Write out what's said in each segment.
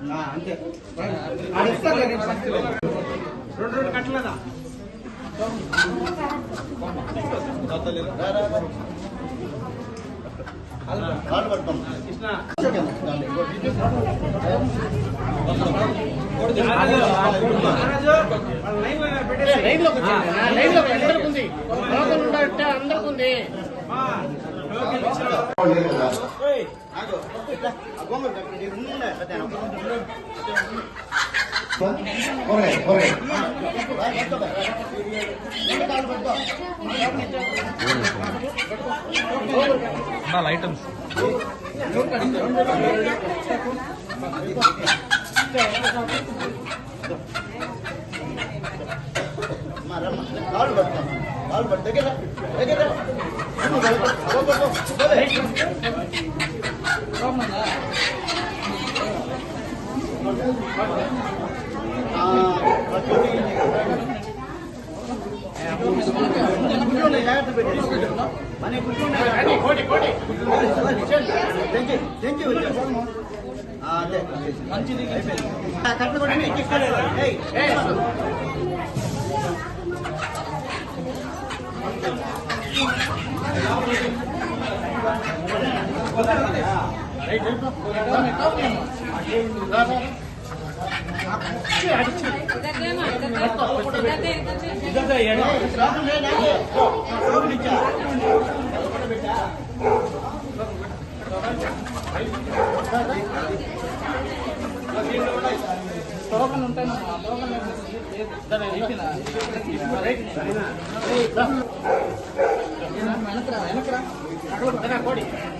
అంతే. రెండు రెండు కట్టలేదా? లైన్ అందరికి ఉంది. ಹೊರಗೆ ಹೊರಗೆ ನಾಲ್ ಐಟಮ್ಸ್ ಕಾಳು ಬರ್ತಾ ಕಾಳು ಬರ್ತಾ లోకల్ ఉంటే అందరికి ఉంది ఉండాలి ఐటమ్స్ కోటి కోటి కోడి కోడి కోడి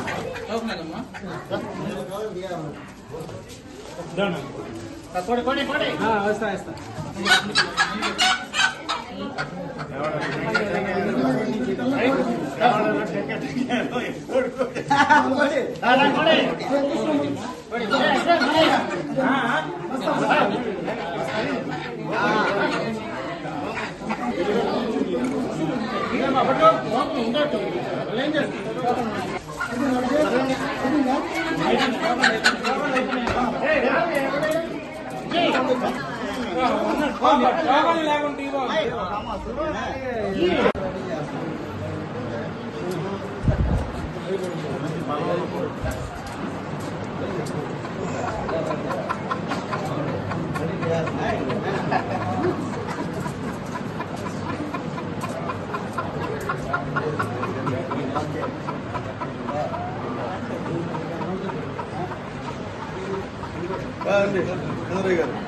వస్తా వస్తా లేకుండా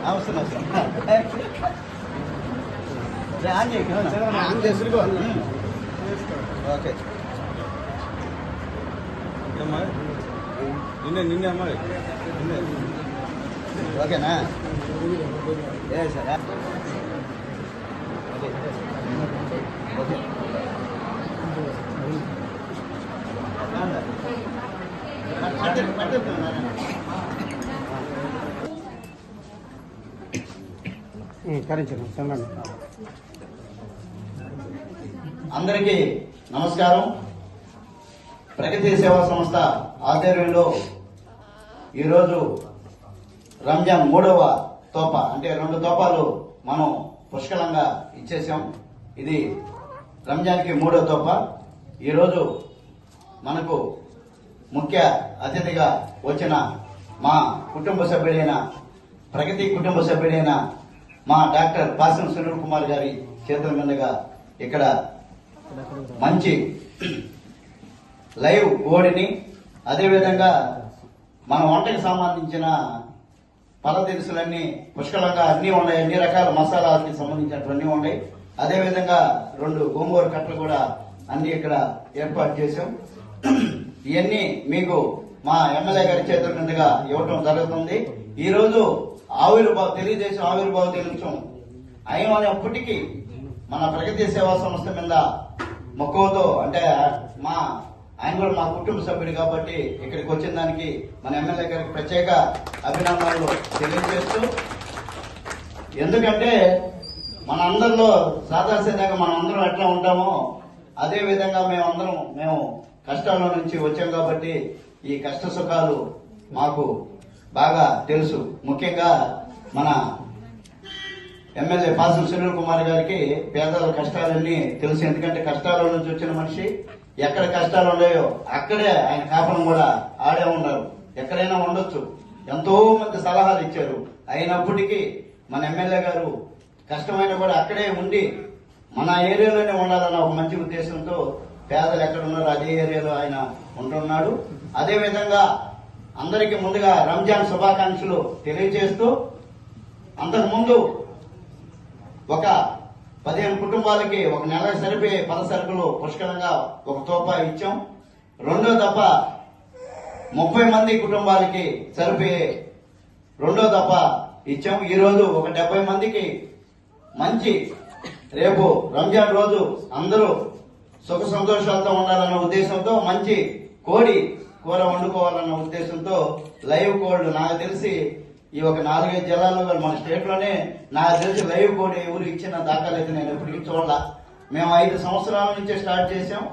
అవసరం ఓకే నిన్నే నిన్నే అమ్మాయి నిన్నే ఓకేనా ఏ సరే ఓకే కరించండి చంద్రండి అందరికీ నమస్కారం. ప్రగతి సేవా సంస్థ ఆధ్వర్యంలో ఈరోజు రంజాన్ మూడవ తోప అంటే రెండు తోపాలు మనం పుష్కలంగా ఇచ్చేసాం ఇది రంజాన్కి మూడో తోప. ఈరోజు మనకు ముఖ్య అతిథిగా వచ్చిన మా కుటుంబ సభ్యుడైన ప్రగతి కుటుంబ సభ్యుడైన మా డాక్టర్ పాసం సునీల్ కుమార్ గారి చేతుల మీదుగా ఇక్కడ మంచి లైవ్ ఓడిని అదేవిధంగా మన వంటకి సంబంధించిన పల దినుసులన్నీ పుష్కలంగా అన్ని ఉన్నాయి. అన్ని రకాల మసాలాలకి సంబంధించినటువంటి ఉన్నాయి. అదేవిధంగా రెండు గోంగూర కట్టలు కూడా అన్ని ఇక్కడ ఏర్పాటు చేశాం. ఇవన్నీ మీకు మా ఎమ్మెల్యే గారి చేతుల మీదుగా ఇవ్వటం జరుగుతుంది. ఈ రోజు ఆవిర్భావ తెలుగుదేశం ఆవిర్భావ దినోత్సవం అయినప్పటికీ మన ప్రగతి సేవా సంస్థ మీద మక్కువతో అంటే మా ఆయన కూడా మా కుటుంబ సభ్యుడు కాబట్టి ఇక్కడికి వచ్చిన దానికి మన ఎమ్మెల్యే గారికి ప్రత్యేక అభినందనలు తెలియజేస్తూ ఎందుకంటే మన అందరిలో సాదాసీదంగా మనం అందరం ఎట్లా ఉంటామో అదే విధంగా మేమందరం మేము కష్టాల నుంచి వచ్చాం కాబట్టి ఈ కష్ట సుఖాలు మాకు బాగా తెలుసు. ముఖ్యంగా మన ఎమ్మెల్యే పాసం సునీల్ కుమార్ గారికి పేదల కష్టాలన్నీ తెలుసు. ఎందుకంటే కష్టాల నుంచి వచ్చిన మనిషి ఎక్కడ కష్టాలు ఉన్నాయో అక్కడే ఆయన కాపురం కూడా ఆడే ఉన్నారు. ఎక్కడైనా ఉండొచ్చు. ఎంతో మంది సలహాలు ఇచ్చారు. అయినప్పటికీ మన ఎమ్మెల్యే గారు కష్టమైన కూడా అక్కడే ఉండి మన ఏరియాలోనే ఉండాలన్న ఒక మంచి ఉద్దేశంతో పేదలు ఎక్కడ ఉన్నారో అదే ఏరియాలో ఆయన ఉంటున్నాడు. అదే విధంగా అందరికీ ముందుగా రంజాన్ శుభాకాంక్షలు తెలియజేస్తూ అంతకుముందు ఒక పదిహేను కుటుంబాలకి ఒక నెల సరిపోయే పద సరుకులు పుష్కలంగా ఒక తోపా ఇచ్చాం. రెండో దఫ ముప్పై మంది కుటుంబాలకి సరిపోయే రెండో దఫ ఇచ్చాం. ఈరోజు ఒక డెబ్బై మందికి మంచి రేపు రంజాన్ రోజు అందరూ సుఖ సంతోషాలతో ఉండాలన్న ఉద్దేశంతో మంచి కోడి కూర వండుకోవాలన్న ఉద్దేశంతో లైవ్ కోల్డ్ నాకు తెలిసి ఈ ఒక నాలుగైదు జిల్లాల్లో మన స్టేట్లోనే నాకు తెలిసి లైవ్ కోడ్ ఎవరు ఇచ్చిన దాఖలైతే నేను ఎప్పటికీ చూడాల. మేము ఐదు సంవత్సరాల నుంచే స్టార్ట్ చేసాం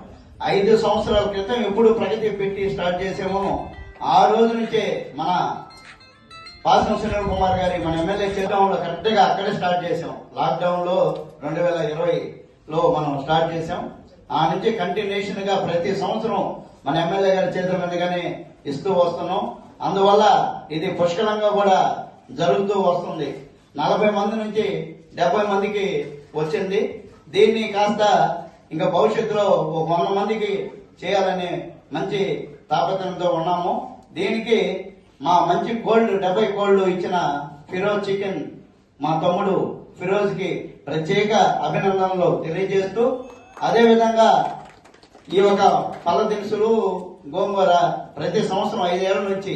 ఐదు సంవత్సరాల క్రితం ఎప్పుడు ప్రగతి పెట్టి స్టార్ట్ చేసామో ఆ రోజు నుంచే మన పాసం సునీల్ కుమార్ గారి మన ఎమ్మెల్యే చేద్దాంలో కరెక్ట్గా అక్కడే స్టార్ట్ చేసాం లాక్డౌన్లో రెండు వేల ఇరవై లో మనం స్టార్ట్ చేసాం ఆ నుంచి కంటిన్యూషన్గా ప్రతి సంవత్సరం మన ఎమ్మెల్యే గారి చేతుల మీదుగానే ఇస్తూ వస్తున్నాం. అందువల్ల ఇది పుష్కలంగా కూడా జరుగుతూ వస్తుంది. నలభై మంది నుంచి డెబ్బై మందికి వచ్చింది. దీన్ని కాస్త ఇంకా భవిష్యత్తులో ఒక వంద మందికి చేయాలని మంచి తాపత్రయంతో ఉన్నాము. దీనికి మా మంచి గోల్డ్ డెబ్బై గోల్డ్ ఇచ్చిన ఫిరోజ్ చికెన్ మా తమ్ముడు ఫిరోజ్కి ప్రత్యేక అభినందనలు తెలియజేస్తూ అదే విధంగా ఈ ఒక పళ్ళ దినుసులు గోంగూర ప్రతి సంవత్సరం ఐదేళ్ళ నుంచి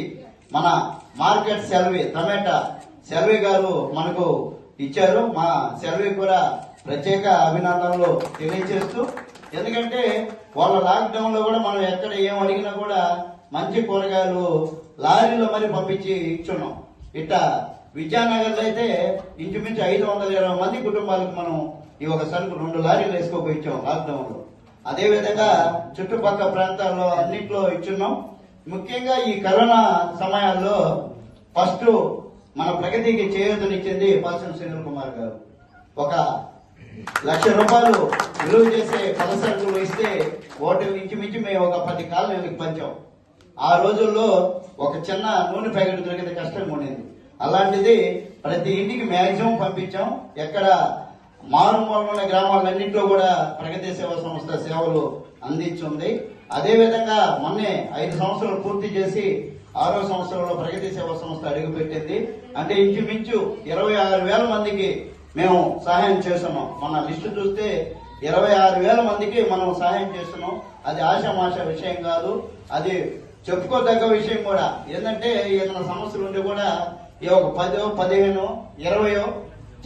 మన మార్కెట్ సెల్వి టమాటా సెల్వి గారు మనకు ఇచ్చారు. మా సెల్వి కూడా ప్రత్యేక అభినందనలు తెలియజేస్తూ ఎందుకంటే వాళ్ళ లాక్డౌన్లో కూడా మనం ఎక్కడ ఏం అడిగినా కూడా మంచి కూరగాయలు లారీలో మరి పంపించి ఇచ్చున్నాం. ఇట్ట విద్యానగర్లో అయితే ఇంచుమించు ఐదు వందల ఇరవై మంది కుటుంబాలకు మనం ఈ ఒక సరుకు రెండు లారీలు వేసుకోపోయి లాక్డౌన్లో. అదేవిధంగా చుట్టుపక్కల ప్రాంతాల్లో అన్నింటిలో ఇచ్చున్నాం. ముఖ్యంగా ఈ కరోనా సమయాల్లో ఫస్ట్ మన ప్రగతికి చేయూతనిచ్చింది పాసం సునీల్ కుమార్ గారు. ఒక లక్ష రూపాయలు విలువ చేసే పదసరుకులు ఇస్తే ఓటు ఇంచుమించు మేము ఒక పది కాలనీలకు పంచాం. ఆ రోజుల్లో ఒక చిన్న నూనె ప్యాకెట్ దొరికితే కష్టంగా ఉండేది. అలాంటిది ప్రతి ఇంటికి మ్యాక్సిమం పంపించాం. ఎక్కడ మారుమూల ఉన్న గ్రామాలన్నింటిలో కూడా ప్రగతి సేవా సంస్థ సేవలు అందించింది. అదేవిధంగా మొన్నే ఐదు సంవత్సరాలు పూర్తి చేసి ఆరో సంవత్సరంలో ప్రగతి సేవా సంస్థ అడుగుపెట్టింది. అంటే ఇంచుమించు ఇరవై ఆరు వేల మందికి మేము సహాయం చేస్తున్నాం. మన లిస్టు చూస్తే ఇరవై ఆరు వేల మందికి మనం సహాయం చేస్తున్నాం. అది ఆశామాష విషయం కాదు. అది చెప్పుకోదగ్గ విషయం కూడా. ఏంటంటే ఏదైనా సమస్యలు ఉంటే కూడా ఈ ఒక పదో పదిహేను ఇరవయో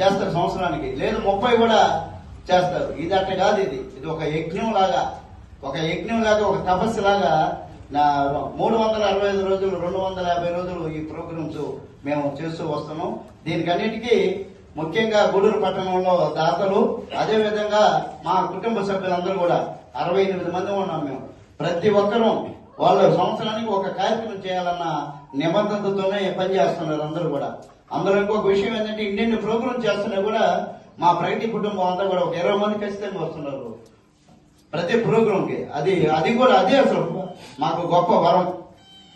చేస్తారు సంవత్సరానికి. లేదు ముప్పై కూడా చేస్తారు. ఇది అట్ట కాదు ఇది. ఇది ఒక యజ్ఞం లాగా. ఒక యజ్ఞం లాగా ఒక తపస్సు లాగా నా మూడు వందల అరవై ఐదు రోజులు రెండు వందల యాభై రోజులు ఈ ప్రోగ్రామ్స్ మేము చేస్తూ వస్తున్నాం. దీనికన్నిటికీ ముఖ్యంగా గూడూరు పట్టణంలో దాతలు అదేవిధంగా మా కుటుంబ సభ్యులందరూ కూడా అరవై ఎనిమిది మంది ఉన్నాం మేము. ప్రతి ఒక్కరూ వాళ్ళు సంవత్సరానికి ఒక కార్యక్రమం చేయాలన్న నిబంధనతోనే పనిచేస్తున్నారు అందరూ కూడా. అందులో ఇంకొక విషయం ఏంటంటే ఇన్నెన్ని ప్రోగ్రామ్స్ చేస్తున్నా కూడా మా ప్రగతి కుటుంబం అంతా కూడా ఒక ఇరవై మంది ఖచ్చితంగా వస్తున్నారు. ప్రతి ప్రోగ్రామ్కి అది అది కూడా అదే అసలు. మాకు గొప్ప వరం.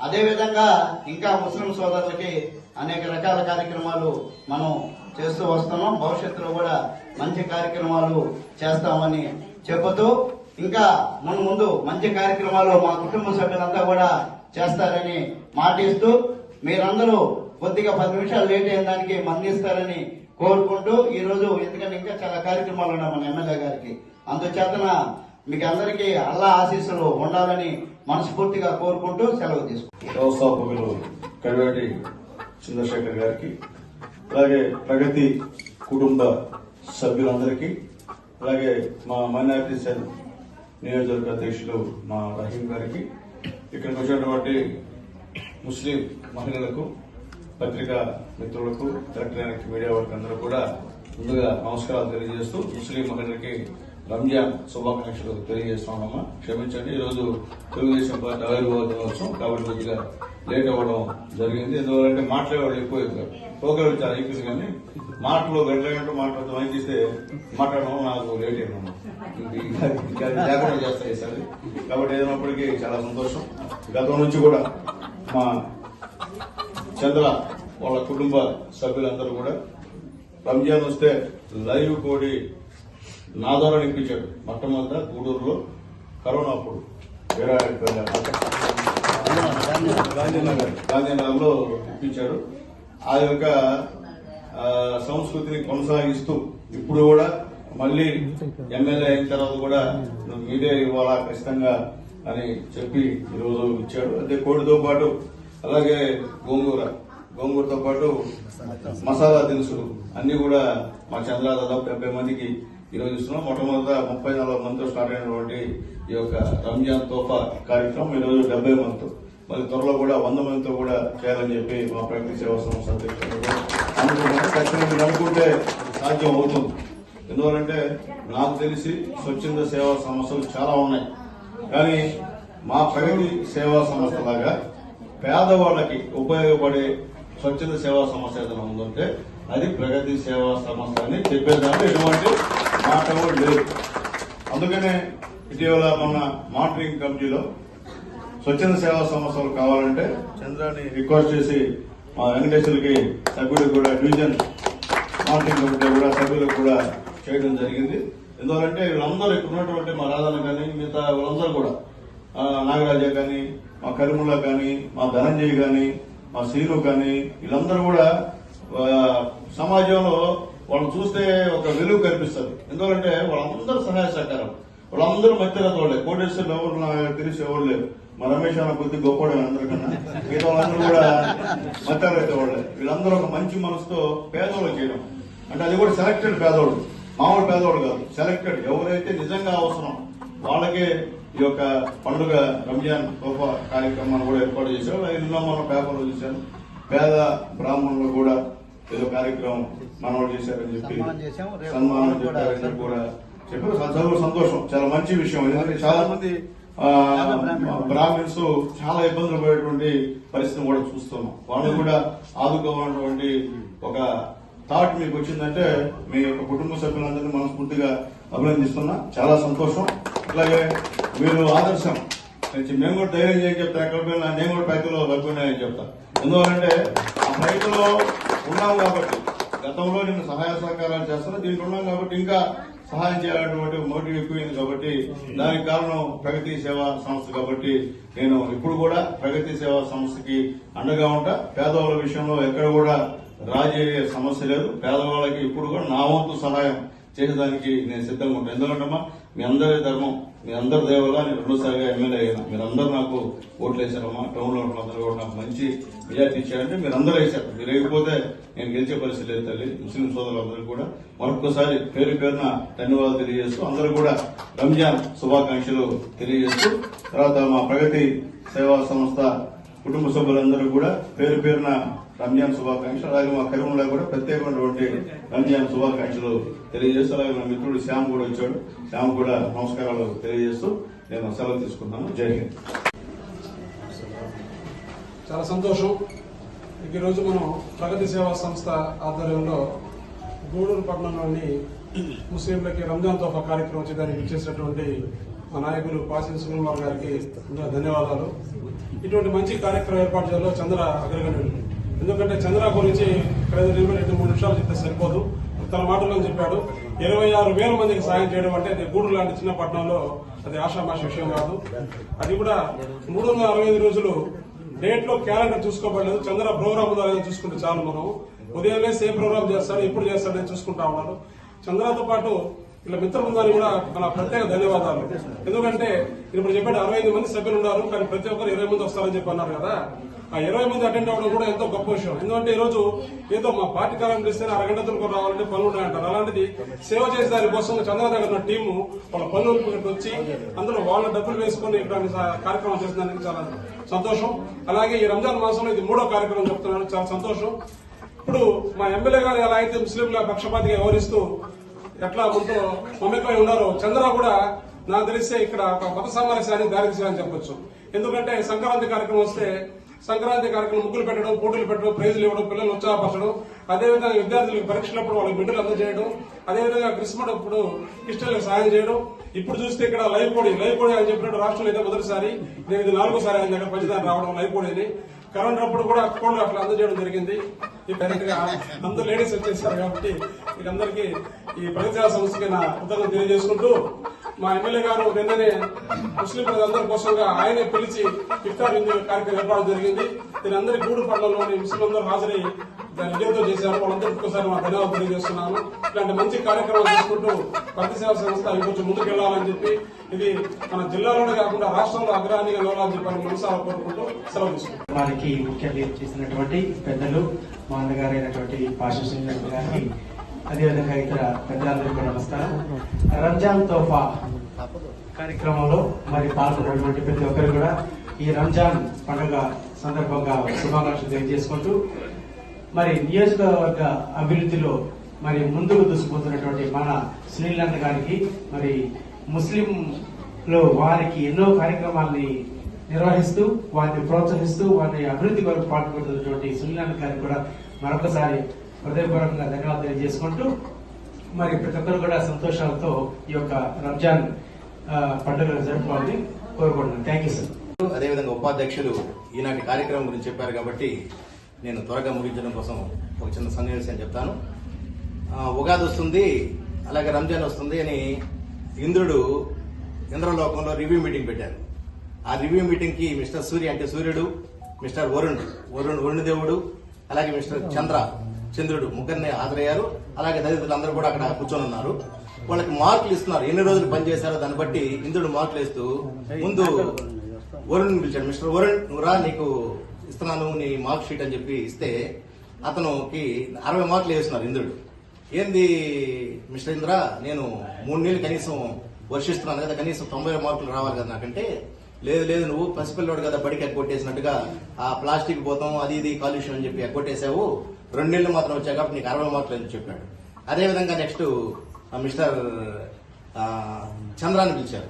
అదే విధంగా ఇంకా ముస్లిం సోదరులకి అనేక రకాల కార్యక్రమాలు మనం చేస్తూ వస్తున్నాం. భవిష్యత్తులో కూడా మంచి కార్యక్రమాలు చేస్తామని చెబుతూ ఇంకా మన ముందు మంచి కార్యక్రమాలు మా కుటుంబ సభ్యులంతా కూడా చేస్తారని మాటిస్తూ మీరందరూ కొద్దిగా పది నిమిషాలు లేట్ అయిన దానికి మందిస్తారని కోరుకుంటూ ఈ రోజు ఎందుకంటే ఇంకా చాలా కార్యక్రమాలు ఉన్నాయి మన ఎమ్మెల్యే గారికి. అందుచేతన మీకు అందరికీ అల్లా ఆశీస్సులు ఉండాలని మనస్ఫూర్తిగా కోరుకుంటూ సెలవు తీసుకుంటాం వ్యవస్థాపకులు కడివేటి చంద్రశేఖర్ గారికి అలాగే ప్రగతి కుటుంబ సభ్యులందరికీ అలాగే మా మైనారిటీ సెల్ నియోజకవర్గ అధ్యక్షులు మా రహీం గారికి ఇక్కడికి వచ్చినటువంటి ముస్లిం మహిళలకు పత్రికా మిత్రులకు ఎలక్ట్రానిక్ మీడియా వాళ్ళకి అందరూ కూడా ముందుగా నమస్కారాలు తెలియజేస్తూ ముస్లిం మహిళలకి రంజాన్ శుభాకాంక్షలు తెలియజేస్తున్నామమ్మా. క్షమించండి ఈరోజు తెలుగుదేశం పార్టీ ఆవిర్భావ దినోత్సవం కాబట్టి కొద్దిగా లేట్ అవ్వడం జరిగింది. ఎందువల్లంటే మాట్లాడేవాళ్ళు ఎక్కువ ఎక్కువ. చాలా అయిపోయింది కానీ మాటలు గంటల గంట మాటలతో చేస్తే మాట్లాడడం నాకు లేట్ అయినా జాగ్రత్త చేస్తాయి సార్ కాబట్టి ఏదైనప్పటికీ చాలా సంతోషం. గతం నుంచి కూడా మా చంద్ర వాళ్ళ కుటుంబ సభ్యులందరూ కూడా రంజాన్ వస్తే లైవ్ కోడి నా ద్వారా నింపించాడు మొట్టమొదట గూడూరులో కరోనా అప్పుడు. గాంధీనగర్ గాంధీనగర్లో ఇప్పించాడు ఆ యొక్క సంస్కృతిని కొనసాగిస్తూ ఇప్పుడు కూడా మళ్ళీ ఎమ్మెల్యే అయిన తర్వాత కూడా నువ్వు మీదే ఇవ్వాలా ఖచ్చితంగా అని చెప్పి ఈరోజు ఇచ్చాడు అదే కోడితో పాటు అలాగే గోంగూర. గోంగూరతో పాటు మసాలా దినుసులు. అన్ని కూడా మా చంద్ర దాదాపు డెబ్బై మందికి ఈరోజు ఇస్తున్నాం మొట్టమొదట ముప్పై నాలుగు మందితో స్టార్ట్ అయినటువంటి ఈ యొక్క రంజాన్ తోఫా కార్యక్రమం ఈరోజు డెబ్బై మందితో. మరి త్వరలో కూడా వంద మందితో కూడా చేయాలని చెప్పి మా ప్రకృతి సేవా సంస్థ అనుకుంటున్నాం అనుకుంటే సాధ్యం అవుతుంది. ఎందువలంటే నాకు తెలిసి స్వచ్ఛంద సేవా సంస్థలు చాలా ఉన్నాయి. కానీ మా ప్రగతి సేవా సంస్థ లాగా పేదవాళ్ళకి ఉపయోగపడే స్వచ్ఛంద సేవా సంస్థ ఏదైనా ఉందంటే అది ప్రగతి సేవా సంస్థ అని చెప్పేదాంట్లో ఎటువంటి మాట కూడా లేదు. అందుకనే ఇటీవల మొన్న మానిటరింగ్ కమిటీలో స్వచ్ఛంద సేవా సంస్థలు కావాలంటే చంద్రాన్ని రిక్వెస్ట్ చేసి మా వెంకటేశ్వరికి సభ్యుడికి కూడా డివిజన్ మానిటరింగ్ కమిటీ కూడా సభ్యులకు కూడా చేయడం జరిగింది. ఎందువలంటే వీళ్ళందరూ ఇక్కడ ఉన్నటువంటి మా రాధాలు కానీ మిగతా వీళ్ళందరూ కూడా నాగరాజ కానీ మా కరిముల్లా కానీ మా ధనంజయ్ కానీ మా శ్రీను కానీ వీళ్ళందరూ కూడా సమాజంలో వాళ్ళు చూస్తే ఒక వెలుగు కనిపిస్తారు ఎందుకంటే వాళ్ళందరూ సహాయ సహకారం. వాళ్ళందరూ మధ్యరథ వాళ్ళే కోటేశ్వరులు ఎవరు నాకు తెలిసి ఎవరు లేరు. మా రమేష్ అన్న కొద్ది గొప్పవాడు అందరికన్నా. మిగతా వాళ్ళందరూ కూడా మధ్యరథ వాళ్ళే. వీళ్ళందరూ ఒక మంచి మనసుతో పేదవాళ్ళు చేయడం. అంటే అది కూడా సెలెక్టెడ్ పేదవాడు మామూలు పేదవాడు కాదు. సెలెక్టెడ్ ఎవరైతే నిజంగా అవసరం వాళ్ళకే ఈ యొక్క పండుగ రంజాన్ తోఫా కార్యక్రమాన్ని కూడా ఏర్పాటు చేశారు. నిన్న మన పేపర్లో చూశాను. పేద బ్రాహ్మణులు కూడా ఏదో కార్యక్రమం మనవాడు చేశారని చెప్పి సన్మానం చెప్పారని చెప్పి కూడా చెప్పారు. చాలా సంతోషం. చాలా మంచి విషయం. ఎందుకంటే చాలా మంది బ్రాహ్మిన్స్ చాలా ఇబ్బందులు పడేటువంటి పరిస్థితిని కూడా చూస్తున్నాం. వాళ్ళు కూడా ఆదుకోవాలన్నటువంటి ఒక థాట్ మీకు వచ్చిందంటే మీ యొక్క కుటుంబ సభ్యులందరినీ మనస్ఫూర్తిగా అభినందిస్తున్నా. చాలా సంతోషం. అలాగే మీరు ఆదర్శం. మేము కూడా ధైర్యం చేయని చెప్తాను ఎక్కడ పోయినా నేను కూడా రైతుల్లో పడిపోయినాయని చెప్తాను ఎందువలంటే ఆ ఉన్నాం కాబట్టి గతంలో నేను సహాయ సహకారాలు చేస్తాను దీంట్లో ఉన్నాం కాబట్టి ఇంకా సహాయం చేయాలన్నటువంటి మోటివ్ ఎక్కువైంది కాబట్టి దానికి కారణం ప్రగతి సేవా సంస్థ కాబట్టి నేను ఇప్పుడు కూడా ప్రగతి సేవా సంస్థకి అండగా ఉంటా. పేదవాళ్ళ విషయంలో ఎక్కడ కూడా రాజీ అయ్యే సమస్య లేదు. పేదవాళ్ళకి ఇప్పుడు కూడా నా వంతు సహాయం చేసేదానికి నేను సిద్ధంగా ఉంటాను ఎందుకంటమ్మా మీ అందరి ధర్మం మీ అందరి దేవగా నేను రెండోసారిగా ఎమ్మెల్యే అయినా. మీరందరూ నాకు ఓట్లు వేశారమ్మా. టౌన్లో ఉన్న అందరూ కూడా నాకు మంచి మెజార్టీ ఇచ్చారంటే మీరందరూ వేశారు. మీరు వేయకపోతే నేను గెలిచే పరిస్థితి లేదు తల్లి. ముస్లిం సోదరులందరూ కూడా మరొకసారి పేరు పేరున ధన్యవాదాలు తెలియజేస్తూ అందరూ కూడా రంజాన్ శుభాకాంక్షలు తెలియజేస్తూ తర్వాత మా ప్రగతి సేవా సంస్థ కుటుంబ సభ్యులందరూ కూడా పేరు పేరున రంజాన్ శుభాకాంక్షలు. అలాగే మా కరీంలో కూడా ప్రత్యేకమైనటువంటి రంజాన్ శుభాకాంక్షలు తెలియజేస్తూ అలాగే నా మిత్రుడు శ్యామ్ కూడా వచ్చాడు. శ్యామ్ కూడా నమస్కారాలు తెలియజేస్తూ నేను సెలవు తీసుకున్నాను జై హింద్. చాలా సంతోషం. ఈరోజు మనం ప్రగతి సేవా సంస్థ ఆధ్వర్యంలో గూడూరు పట్టణంలోని ముస్లింలకి రంజాన్ తోఫా కార్యక్రమం చేయడానికి ఇచ్చేసినటువంటి మా నాయకులు పాసిన్ సునీల్ గారికి ధన్యవాదాలు. ఇటువంటి మంచి కార్యక్రమం ఏర్పాటు చేయాలో చంద్ర అగ్రగణ్యుడు ఎందుకంటే చంద్ర గురించి ఇక్కడ నిలబడి రెండు మూడు నిమిషాలు చెప్తే సరిపోదు. తన మాటల్లో చెప్పాడు ఇరవై ఆరు వేల మందికి సాయం చేయడం అంటే అది గూడు లాంటి చిన్న పట్టణంలో అది ఆషామాష విషయం కాదు. అది కూడా మూడు వందల అరవై ఐదు రోజులు డేట్లో క్యాలెండర్ చూసుకోబడలేదు. చంద్ర ప్రోగ్రామ్ ద్వారా చూసుకుంటే చాలు మనం. ఉదయం లేసి ఏ ప్రోగ్రామ్ చేస్తాడు ఎప్పుడు చేస్తాడు అని చూసుకుంటా ఉన్నాను చంద్రతో పాటు ఇలా మిత్ర బృందానికి కూడా మన ప్రత్యేక ధన్యవాదాలు. ఎందుకంటే ఇప్పుడు చెప్పాడు అరవై ఐదు మంది సభ్యులు ఉన్నారు కానీ ప్రతి ఒక్కరు ఇరవై మంది వస్తారని చెప్పి అన్నారు కదా. ఆ ఇరవై మంది అటెండ్ అవ్వడం కూడా ఎంతో గొప్ప విషయం. ఎందుకంటే ఈ రోజు ఏదో మా పార్టీ కాలం చేస్తే అరగంటతో కూడా రావాలంటే పనులు ఉన్నాయంటారు. అలాంటిది సేవ చేసే దాని కోసం దగ్గర ఉన్న టీము వాళ్ళ పనులు వచ్చి అందులో వాళ్ళ డబ్బులు వేసుకొని ఇక్కడ కార్యక్రమం చేసినందుకు చాలా సంతోషం. అలాగే ఈ రంజాన్ మాసంలో ఇది మూడో కార్యక్రమం చెప్తున్నాను చాలా సంతోషం. ఇప్పుడు మా ఎమ్మెల్యే గారు ఎలా అయితే ముస్లింల పక్షపాతిగా వ్యవహరిస్తూ ఎట్లా ముందు మమేకమై ఉన్నారో. చంద్ర కూడా నాకు తెలిస్తే ఇక్కడ ఒక మత సామరస్యానికి దారితీశారని చెప్పొచ్చు. ఎందుకంటే సంక్రాంతి కార్యక్రమం వస్తే సంక్రాంతి కార్యక్రమం ముగ్గులు పెట్టడం పోటీలు పెట్టడం ప్రైజులు ఇవ్వడం పిల్లలు ఉత్సాహపరచడం అదేవిధంగా విద్యార్థులకు పరీక్షలప్పుడు వాళ్ళకి బిడ్డలు అందజేయడం అదేవిధంగా క్రిస్మస్ అప్పుడు క్రిస్టియన్లకు సాయం చేయడం. ఇప్పుడు చూస్తే ఇక్కడ లైవ్ కోడి లైవ్ కోడి అని చెప్పినట్టు రాష్ట్రంలో అయితే మొదటిసారి నేను ఇది నాలుగోసారి ఆయన దగ్గర పంచదార రావడం లైవ్ కోడిని కరోనా అప్పుడు కూడా కోళ్ళు అట్లా అందజేయడం జరిగింది. ఈ డైరెక్ట్గా అందరూ లేడీస్ వచ్చేసారు కాబట్టి వీళ్ళందరికీ ఈ ప్రగతిసేవ సంస్థకి నా కృతజ్ఞత తెలియజేసుకుంటూ మా ఎమ్మెల్యే గారు నిన్ననే ముస్లిం ప్రజలందరి కోసంగా ఆయనే పిలిచి ఇఫ్తార్ కార్యక్రమం ఏర్పాటు జరిగింది. దీని అందరి గూడు పట్లంలోని ముస్లింలందరూ హాజరై దాన్ని విజయంతో చేశారు? వాళ్ళందరికీ ఒకసారి మా ధన్యవాదాలు తెలియజేస్తున్నాను ఇలాంటి మంచి కార్యక్రమాలు చేసుకుంటూ ప్రతి సేవ సంస్థ ఇంకొంచెం ముందుకెళ్ళాలని చెప్పి ఇది మన జిల్లాలోనే కాకుండా రాష్ట్రంలో అగ్రహానిగా వెళ్ళాలని చెప్పి మనసారా కోరుకుంటూ సెలవు తీసుకుంటాం వారికి ముఖ్యంగా చేసినటువంటి పెద్దలు మా అన్నగారైనటువంటి పాషా గారికి అదేవిధంగా ఇతర పెద్దలందరికీ నమస్కారం. రంజాన్ తోఫా కార్యక్రమంలో మరి పాల్గొన్నటువంటి ప్రతి ఒక్కరు కూడా ఈ రంజాన్ పండుగ సందర్భంగా శుభాకాంక్షలు తెలియజేసుకుంటూ మరి నియోజకవర్గ అభివృద్ధిలో మరి ముందుకు దూసుకుపోతున్నటువంటి మన సునీల్ గారికి మరి ముస్లిం లో వారికి ఎన్నో కార్యక్రమాల్ని నిర్వహిస్తూ వారిని ప్రోత్సహిస్తూ వారిని అభివృద్ధి కొరకు పాటుపడుతున్నటువంటి సునీల్ గారికి కూడా మరొకసారి హృదయపూర్వకంగా ధన్యవాదాలు తెలియజేసుకుంటూ మరి ప్రతి ఒక్కరు కూడా సంతోషాలతో ఈ యొక్క రంజాన్ పండుగ జరుపుకోవాలని కోరుకుంటున్నాను. థ్యాంక్ యూ సార్ అదేవిధంగా ఉపాధ్యక్షులు ఈనాటి కార్యక్రమం గురించి చెప్పారు కాబట్టి నేను త్వరగా ముగించడం కోసం ఒక చిన్న సన్నివేశం చెప్తాను. ఉగాది వస్తుంది అలాగే రంజాన్ వస్తుంది అని ఇంద్రుడు ఇంద్రలోకంలో రివ్యూ మీటింగ్ పెట్టారు. ఆ రివ్యూ మీటింగ్కి మిస్టర్ సూర్య అంటే సూర్యుడు మిస్టర్ వరుణ్ వరుణ్ వరుణదేవుడు అలాగే మిస్టర్ చంద్ర చంద్రుడు ముగ్గురిని హాజరయ్యారు. అలాగే తదితరులందరూ కూడా అక్కడ కూర్చొని ఉన్నారు. వాళ్ళకి మార్కులు ఇస్తున్నారు. ఎన్ని రోజులు పనిచేశారో దాన్ని బట్టి ఇంద్రుడు మార్కులు వేస్తూ ముందు వరుణ్ పిలిచాడు. మిస్టర్ వరుణ్ నువ్వు రా నీకు ఇస్తున్నాను నీ మార్క్ షీట్ అని చెప్పి ఇస్తే అతనుకి అరవై మార్కులు వేస్తున్నారు ఇంద్రుడు. ఏంది మిస్టర్ ఇంద్ర? నేను మూడు నెలలు కనీసం వర్షిస్తున్నాను కదా కనీసం తొంభై మార్కులు రావాలి కదా నాకంటే. లేదు లేదు నువ్వు పసిపిల్లడు కదా బడికి ఎగ్గొట్టేసినట్టుగా ఆ ప్లాస్టిక్ పోతాం అది ఇది కాలుష్యం అని చెప్పి ఎగ్గొట్టేసావు రెండు నెలలు మాత్రం వచ్చాయి కాబట్టి నీకు అరవై మార్కులు అని చెప్పాడు. అదేవిధంగా నెక్స్ట్ మిస్టర్ చంద్రాన్ని పిలిచారు.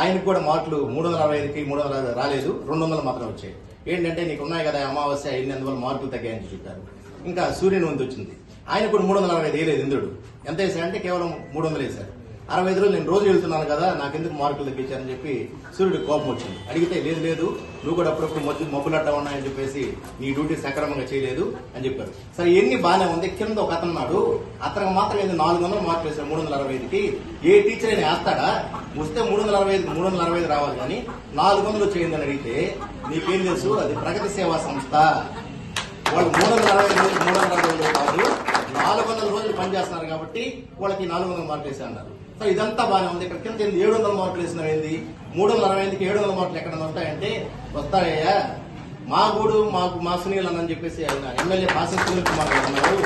ఆయనకు కూడా మార్కులు మూడు వందల అరవై ఐదుకి మూడు వందల రాలేదు రెండు వందలు మాత్రం వచ్చాయి. ఏంటంటే నీకు ఉన్నాయి కదా అమావాస్య అయినందువల్ల మార్కులు తగ్గాయని చెప్పారు. ఇంకా సూర్యుని వంతు వచ్చింది. ఆయన కూడా మూడు వందల అరవై ఐదు వేయలేదు ఇంద్రుడు. ఎంత వేశాడంటే కేవలం మూడు వందలు వేశారు అరవై ఐదు రోజులు నేను రోజు వెళ్తున్నాను కదా నాకెందుకు మార్కులు తగ్గించారని చెప్పి సూర్యుడు కోపం వచ్చింది. అడిగితే లేదు లేదు నువ్వు కూడా అప్పుడప్పుడు మధ్య మబ్బులట్ట ఉన్నాయని చెప్పేసి నీ డ్యూటీ సక్రమంగా చేయలేదు అని చెప్పారు. సరే ఎన్ని బాగానే ఉంది. కింద ఒక అతను నాడు అతనికి మాత్రం ఏంది నాలుగు వందలు మార్కులు వేసాడు మూడు వందల అరవై ఐదుకి. ఏ టీచర్ అయినా వేస్తాడా? వస్తే మూడు వందల అరవై ఐదు మూడు వందల అరవై ఐదు రావాలి కానీ నాలుగు వందలు చేయిందని అని అడిగితే నీకేం తెలుసు? అది ప్రగతి సేవా సంస్థ. వాళ్ళు మూడు వందల అరవై ఐదు రోజులు మూడు వందల అరవై రోజులు కాదు నాలుగు వందల రోజులు పనిచేస్తున్నారు కాబట్టి వాళ్ళకి నాలుగు వందల మార్కులు వేసే అన్నారు సో ఇదంతా బాగానే ఉంది. ఇక్కడ కింద ఏడు వందల మార్కులు వేసిన ఏంది మూడు వందల అరవై ఐదుకి ఏడు వందల మార్కులు ఎక్కడ ఉంటాయంటే వస్తాయ్యా మా గూడు మాకు మా సునీల్ అని చెప్పేసి ఆయన ఎమ్మెల్యే పాస సునీల్ కుమార్ గారు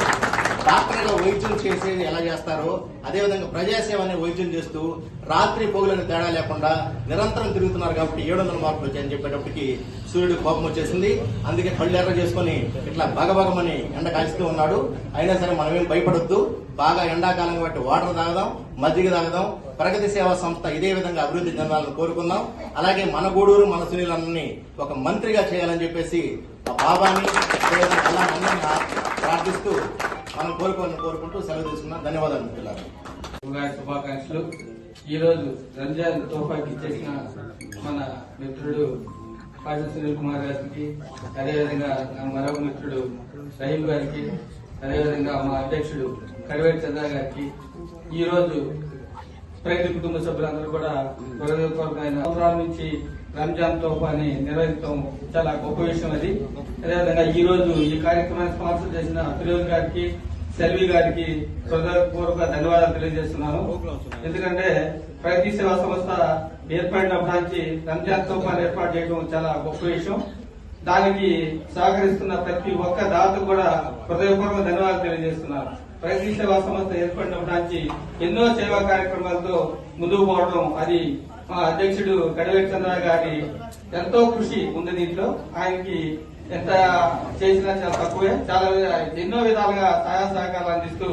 డాక్టర్గా వైద్యం చేసేది ఎలా చేస్తారో అదేవిధంగా ప్రజాసేవ అనే వైద్యం చేస్తూ రాత్రి పొగులని తేడా లేకుండా నిరంతరం తిరుగుతున్నారు కాబట్టి ఏడు వందల మార్కులు వచ్చాయని చెప్పేటప్పటికి సూర్యుడు కోపం వచ్చేసింది. అందుకే కళ్ళు ఎర్ర చేసుకుని ఇట్లా భగభగమని ఎండ కాల్చుతూ ఉన్నాడు. అయినా సరే మనమేం భయపడొద్దు. బాగా ఎండాకాలం కాబట్టి వాటర్ తాగదాం మజ్జిగ తాగదాం. ప్రగతి సేవా సంస్థ ఇదే విధంగా అభివృద్ధి చెందాలని కోరుకుందాం. అలాగే మన గూడూరు మన సునీలన్నీ ఒక మంత్రిగా చేయాలని చెప్పేసి ఆ బాబాని ప్రార్థిస్తూ మనం కోరుకోవాలని కోరుకుంటూ సెలవు తీసుకున్నాం. ధన్యవాదాలు పిల్లలు. ఉగాది శుభాకాంక్షలు. ఈ రోజు రంజాన్ తోఫాకి చేసిన మన మిత్రుడు పాటి సునీల్ కుమార్ గారికి అదేవిధంగా నా మరొక మిత్రుడు రహీం గారికి అదేవిధంగా మా అధ్యక్షుడు కరివేటి చంద్ర గారికి ఈరోజు ప్రతి కుటుంబ సభ్యులందరూ కూడా హృదయపూర్వకమైన సంవత్సరాల నుంచి రంజాన్ తోఫాని నిర్వహించడం చాలా గొప్ప విషయం అది. అదేవిధంగా ఈ రోజు ఈ కార్యక్రమాన్ని స్పాన్సర్ చేసిన ఫిరోజ్ గారికి సెల్వి గారికి హృదయపూర్వక ధన్యవాదాలు తెలియజేస్తున్నాను. ఎందుకంటే ప్రగతి సేవా సంస్థ ఏర్పడినప్పటి నుంచి రంజాన్ తోఫాన్ ఏర్పాటు చేయడం చాలా గొప్ప విషయం. దానికి సహకరిస్తున్న ప్రతి ఒక్క దాత కూడా హృదయపూర్వక ధన్యవాదాలు తెలియజేస్తున్నారు ప్రగతి సేవా సంస్థ ఏర్పడినప్పటి నుంచి ఎన్నో సేవా కార్యక్రమాలతో ముందుకు పోవడం అది మా అధ్యక్షుడు గడివేటి చంద్ర గారి ఎంతో కృషి ఉంది దీంట్లో. ఆయనకి ఎంత చేసినా చాలా తక్కువే. చాలా ఎన్నో విధాలుగా సహాయ సహకారాలు అందిస్తూ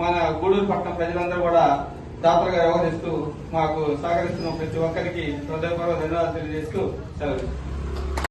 మన గూడూరు పట్టణం ప్రజలందరూ కూడా దాతలుగా వ్యవహరిస్తూ మాకు సహకరిస్తున్న ప్రతి ఒక్కరికి హృదయపూర్వక ధన్యవాదాలు తెలియజేస్తూ సెలవు.